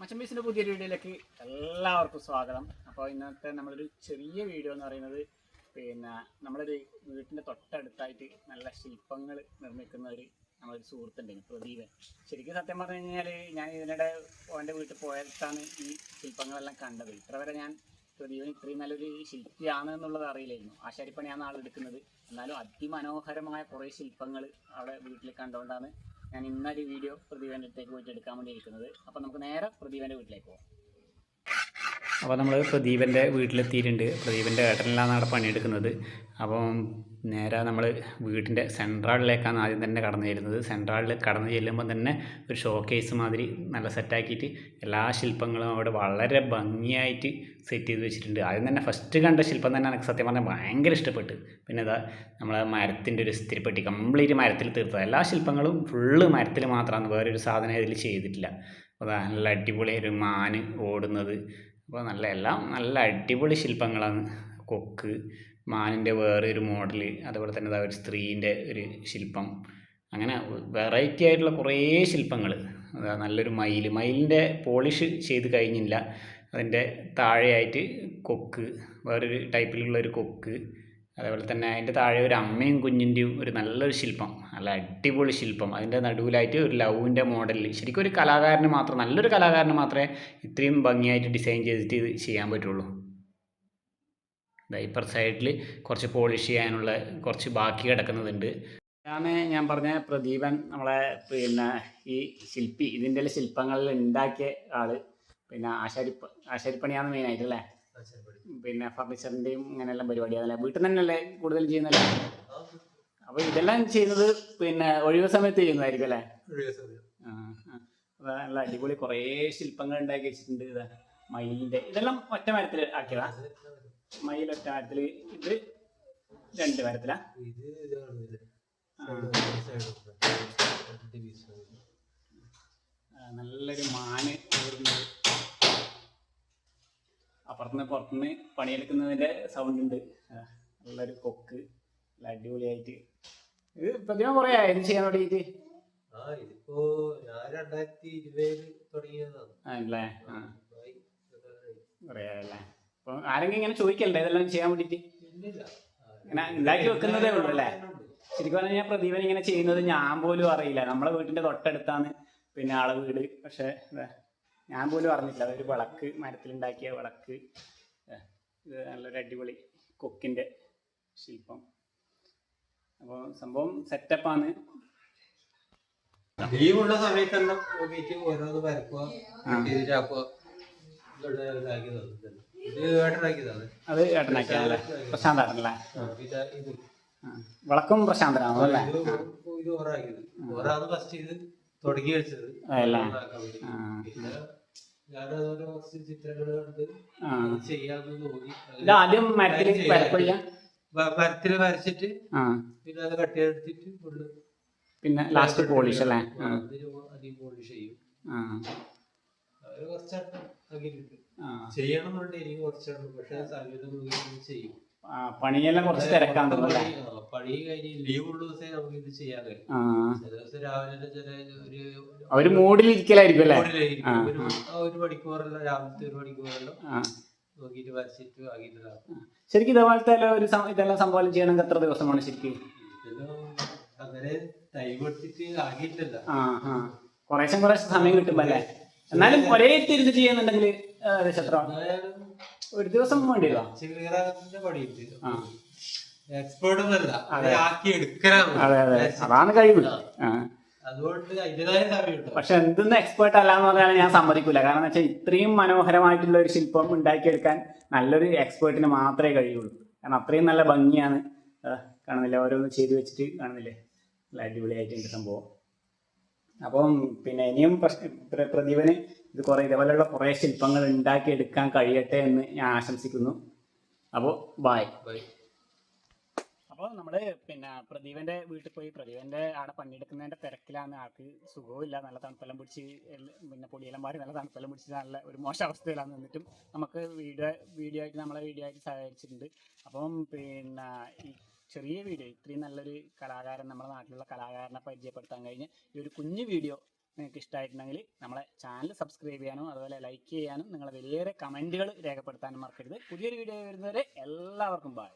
മച്ചമ്പീസിന്റെ പുതിയൊരു വീഡിയോയിലേക്ക് എല്ലാവർക്കും സ്വാഗതം. അപ്പോൾ ഇന്നത്തെ നമ്മളൊരു ചെറിയ വീഡിയോ എന്ന് പറയുന്നത് പിന്നെ നമ്മളൊരു വീട്ടിന്റെ തൊട്ടടുത്തായിട്ട് നല്ല ശില്പങ്ങൾ നിർമ്മിക്കുന്ന ഒരു നമ്മളൊരു സുഹൃത്തുണ്ടെങ്കിൽ പ്രദീപൻ. ശരിക്കും സത്യം പറഞ്ഞു കഴിഞ്ഞാൽ ഞാൻ ഇതിനിടെ അവന്റെ വീട്ടിൽ പോയതാണ് ഈ ശില്പങ്ങളെല്ലാം കണ്ടത്. ഇത്ര വരെ ഞാൻ പ്രദീപൻ ഇത്രയും നല്ലൊരു ശില്പിയാണ് എന്നുള്ളത് അറിയില്ലായിരുന്നു. ആശാരിപ്പണിയാണ് ആൾ എടുക്കുന്നത് എന്നാലും അതിമനോഹരമായ കുറേ ശില്പങ്ങൾ അവിടെ വീട്ടിൽ കണ്ടുകൊണ്ടാണ് ഞാൻ ഇന്നൊരു വീഡിയോ പ്രദീപന്റെ അടുത്തേക്ക് പോയിട്ട് എടുക്കാൻ വേണ്ടി ഇരിക്കുന്നത് അപ്പോൾ നമുക്ക് നേരെ പ്രദീപന്റെ വീട്ടിലേക്ക് പോകാം അപ്പോൾ നമ്മൾ പ്രദീപന്റെ വീട്ടിലെത്തിയിട്ടുണ്ട്. പ്രദീപന്റെ ഏട്ടനിലാണ് അവിടെ പണിയെടുക്കുന്നത്. അപ്പം നേരെ നമ്മൾ വീട്ടിന്റെ സെൻട്രാളിലേക്കാണ് ആദ്യം തന്നെ കടന്നു ചെല്ലുന്നത്. സെൻട്രാളിൽ കടന്നു ചെല്ലുമ്പോൾ തന്നെ ഒരു ഷോ കേസ് മാതിരി നല്ല സെറ്റാക്കിയിട്ട് എല്ലാ ശില്പങ്ങളും അവിടെ വളരെ ഭംഗിയായിട്ട് സെറ്റ് ചെയ്ത് വെച്ചിട്ടുണ്ട്. ആദ്യം തന്നെ ഫസ്റ്റ് കണ്ട ശില്പം തന്നെ എനിക്ക് സത്യം പറഞ്ഞാൽ ഭയങ്കര ഇഷ്ടപ്പെട്ട് പിന്നെ ഇതാ നമ്മൾ മരത്തിന്റെ ഒരു സ്ഥിരപ്പെട്ടി കംപ്ലീറ്റ് മരത്തിൽ തീർത്തത്. എല്ലാ ശില്പങ്ങളും ഫുള്ള് മരത്തിൽ മാത്രമാണ് വേറൊരു സാധനം ഇതിൽ ചെയ്തിട്ടില്ല. അപ്പോൾ നല്ല അടിപൊളി ഒരു മാന് ഓടുന്നത്. അപ്പോൾ നല്ല എല്ലാം നല്ല അടിപൊളി ശില്പങ്ങളാണ്. കൊക്ക് മാനിന്റെ വേറെ ഒരു മോഡൽ അതുപോലെ തന്നെ ഒരു സ്ത്രീന്റെ ഒരു ശില്പം. അങ്ങനെ വെറൈറ്റി ആയിട്ടുള്ള കുറേ ശില്പങ്ങൾ നല്ലൊരു മയിൽ മയിലിന്റെ പോളിഷ് ചെയ്ത് കഴിഞ്ഞില്ല. അതിന്റെ താഴെയായിട്ട് കൊക്ക് വേറൊരു ടൈപ്പിലുള്ള ഒരു കൊക്ക്. അതേപോലെ തന്നെ അതിന്റെ താഴെ ഒരു അമ്മയും കുഞ്ഞിന്റെയും ഒരു നല്ലൊരു ശില്പം നല്ല അടിപൊളി ശില്പം. അതിന്റെ നടുവിലായിട്ട് ഒരു ലവിന്റെ മോഡലിൽ ശരിക്കും ഒരു കലാകാരന് മാത്രം നല്ലൊരു കലാകാരന് മാത്രമേ ഇത്രയും ഭംഗിയായിട്ട് ഡിസൈൻ ചെയ്തിട്ട് ഇത് ചെയ്യാൻ പറ്റുള്ളൂ. ഇപ്പർ സൈഡിൽ കുറച്ച് പോളിഷ് ചെയ്യാനുള്ള കുറച്ച് ബാക്കി കിടക്കുന്നതുണ്ട്. ഞാൻ ഞാൻ പറഞ്ഞ പ്രദീപൻ നമ്മളെ പിന്നെ ഈ ശില്പി ഇതിന്റെ ശില്പങ്ങളിൽ ഉണ്ടാക്കിയ ആൾ. പിന്നെ ആശാരിപ്പ ആശാരിപ്പണിയാണ് മെയിനായിട്ട് അല്ലേ? പിന്നെ ഫർണിച്ചറിന്റെയും അങ്ങനെയെല്ലാം പരിപാടി. പരിപാടിയാണല്ലേ വീട്ടിൽ തന്നെയല്ലേ കൂടുതൽ ചെയ്യുന്നല്ലേ? അപ്പൊ ഇതെല്ലാം ചെയ്യുന്നത് പിന്നെ ഒഴിവ് സമയത്ത് ചെയ്യുന്നതായിരിക്കും അല്ലേ? നല്ല അടിപൊളി കുറേ ശില്പങ്ങൾ ഉണ്ടാക്കി വെച്ചിട്ടുണ്ട്. ഇതാ മയിലിന്റെ ഇതെല്ലാം ഒറ്റ മരത്തിൽ ആക്കിയതാ? മയിൽ ഒറ്റ മരത്തിൽ ഇത് രണ്ട് മരത്തിലാ? നല്ലൊരു മാന് ഓടുന്നത് അപ്പുറത്തുനിന്ന് പുറത്തുനിന്ന് പണിയെടുക്കുന്നതിന്റെ സൗണ്ട് ഉണ്ട്. നല്ലൊരു കൊക്ക് അടിപൊളിയായിട്ട്. ഇത് പ്രതിമ കുറെ ആയത് ചെയ്യാൻ തുടങ്ങിയിട്ട് ആ ഇതിപ്പോ ഞാൻ രണ്ടായിരത്തി ഇരുപതിൽ തുടങ്ങിയതാണ്. ആണല്ലേ ആ. കുറേ ആയല്ലേ? അപ്പോൾ ആരെങ്കിലും ഇങ്ങനെ ചോദിക്കണ്ടേ? ഇതെല്ലാം ചെയ്യാൻ വേണ്ടിയിട്ട്. ഇങ്ങനെ ഉണ്ടാക്കി വെക്കുന്നതേ ഉള്ളൂ അല്ലേ? ശരിക്കും പറഞ്ഞാൽ പ്രദീപൻ ഇങ്ങനെ ചെയ്യുന്നത് ഞാൻ പോലും അറിയില്ല. നമ്മളെ വീട്ടിന്റെ തൊട്ടടുത്താണ് പിന്നെ ആളെ വീട്. പക്ഷെ ഞാൻ പോലും അറിഞ്ഞില്ല അതൊരു വിളക്ക് മരത്തിലുണ്ടാക്കിയ വിളക്ക്. ഇത് നല്ലൊരു അടിപൊളി കൊക്കിന്റെ ശില്പം. അപ്പോൾ സംഭവം സെറ്റപ്പാണ് ലീവുള്ള സമയത്തെല്ലാം ഓരോന്ന് വരക്കുക. ഇത് ഏട്ടനാക്കിയതാണ്? അത് പ്രശാന്താണല്ലേ ആ. വിളക്കും പ്രശാന്തനാണോ അല്ലേ? ഇത് ഓറാക്കിയത്. ഫസ്റ്റ് ഇത് തുടങ്ങി വെച്ചത്. ഇത് ആദ്യം മരത്തിൽ വരപ്പില്ല. മരത്തിൽ വരച്ചിട്ട് പിന്നെ അത് കട്ടിയെടുത്തിട്ട് പിന്നെ ലാസ്റ്റ് പോളിഷ് അല്ലേ? അധികം പോളിഷ് ചെയ്യും. ആ. ചെയ്യണം എന്നുണ്ട് എനിക്ക് കുറച്ചെണ്ണം പക്ഷെ സമയത്ത് ചെയ്യും. പണിയെല്ലാം കുറച്ച് തിരക്കാൻ തോന്നുന്നല്ലേ പണി- കഴിഞ്ഞ് ലീവ് ദിവസമേ നമുക്ക് ഇത് ചെയ്യാൻ കഴിയും ആ. ചില ദിവസം രാവിലെ തന്നെ ചില ഒരു അവർ മൂഡിലിരിക്കലായിരിക്കും അല്ലേ. ഒരു ഒരു മണിക്കൂറെല്ലാം രാവിലത്തെ ഒരു മണിക്കൂറെല്ലാം. ആ. നോക്കിയിട്ട് വരച്ചിട്ട് ആക്കിയിട്ടാണ് ശരിക്കും ഇതേപോലത്തെ ഒരു ഇതെല്ലാം സംഭവം ചെയ്യണമെങ്കിൽ എത്ര ദിവസമാണ് ശരിക്കും? അങ്ങനെ ടൈം എടുത്തിട്ട് കുറേശ്ശെ കുറേശ്ശെ സമയം കിട്ടുമ്പോ അല്ലേ? എന്നാലും ഒരേ തിരിഞ്ഞ് ചെയ്യുന്നുണ്ടെങ്കിൽ ഏകദേശം എത്ര എന്തായാലും ഒരു ദിവസം എക്സ്പേർട്ട് ഒന്നല്ല ആക്കി അതെ അതെ. അതാണ് കഴിവ്. പക്ഷെ എന്തെന്ന് എക്സ്പേർട്ട് അല്ല എന്ന് പറഞ്ഞാൽ ഞാൻ സമ്മതിക്കില്ല കാരണം വെച്ചാൽ ഇത്രയും മനോഹരമായിട്ടുള്ള ഒരു ശില്പം ഉണ്ടാക്കിയെടുക്കാൻ നല്ലൊരു എക്സ്പേർട്ടിന് മാത്രമേ കഴിയുള്ളൂ. കാരണം അത്രയും നല്ല ഭംഗിയാണ്. കാണുന്നില്ല കാണുന്നില്ലേ? ഓരോന്ന് ചെയ്തു വെച്ചിട്ട് കാണുന്നില്ലേ? നല്ല അടിപൊളിയായിട്ടുണ്ട് സംഭവം. അപ്പം പിന്നെ ഇനിയും പ്രശ്ന പ്രദീപന് ഇത് കുറേ ഇതേപോലെയുള്ള കുറേ ശില്പങ്ങൾ ഉണ്ടാക്കിയെടുക്കാൻ കഴിയട്ടെ എന്ന് ഞാൻ ആശംസിക്കുന്നു. അപ്പോൾ ബായ് ബൈ അപ്പോൾ നമ്മൾ പിന്നെ പ്രദീപന്റെ വീട്ടിൽ പോയി പ്രദീപന്റെ അവിടെ പണിയെടുക്കുന്നതിന്റെ തിരക്കിലാണ്. ആൾക്ക് സുഖവുമില്ല നല്ല തണുപ്പെല്ലാം പിടിച്ച് പിന്നെ പൊടിയെല്ലാം മാറി നല്ല തണുപ്പെല്ലാം പിടിച്ച് നല്ല ഒരു മോശം അവസ്ഥയിലാണ് നിന്നിട്ടും നമുക്ക് വീഡിയോ വീഡിയോ ആയിട്ട് നമ്മളെ വീഡിയോ ആയിട്ട് സഹകരിച്ചിട്ടുണ്ട്. അപ്പം പിന്നെ ഈ ചെറിയ വീഡിയോ ഇത്രയും നല്ലൊരു കലാകാരൻ നമ്മുടെ നാട്ടിലുള്ള കലാകാരനെ പരിചയപ്പെടുത്താൻ കഴിഞ്ഞ് ഈ ഒരു കുഞ്ഞു വീഡിയോ നിങ്ങൾക്ക് ഇഷ്ടമായിട്ടുണ്ടെങ്കിൽ നമ്മളെ ചാനൽ സബ്സ്ക്രൈബ് ചെയ്യാനും അതുപോലെ ലൈക്ക് ചെയ്യാനും നിങ്ങളെ വലിയേറെ കമന്റുകൾ രേഖപ്പെടുത്താനും മറക്കരുത്. പുതിയൊരു വീഡിയോ വരുന്നവരെ എല്ലാവർക്കും ബൈ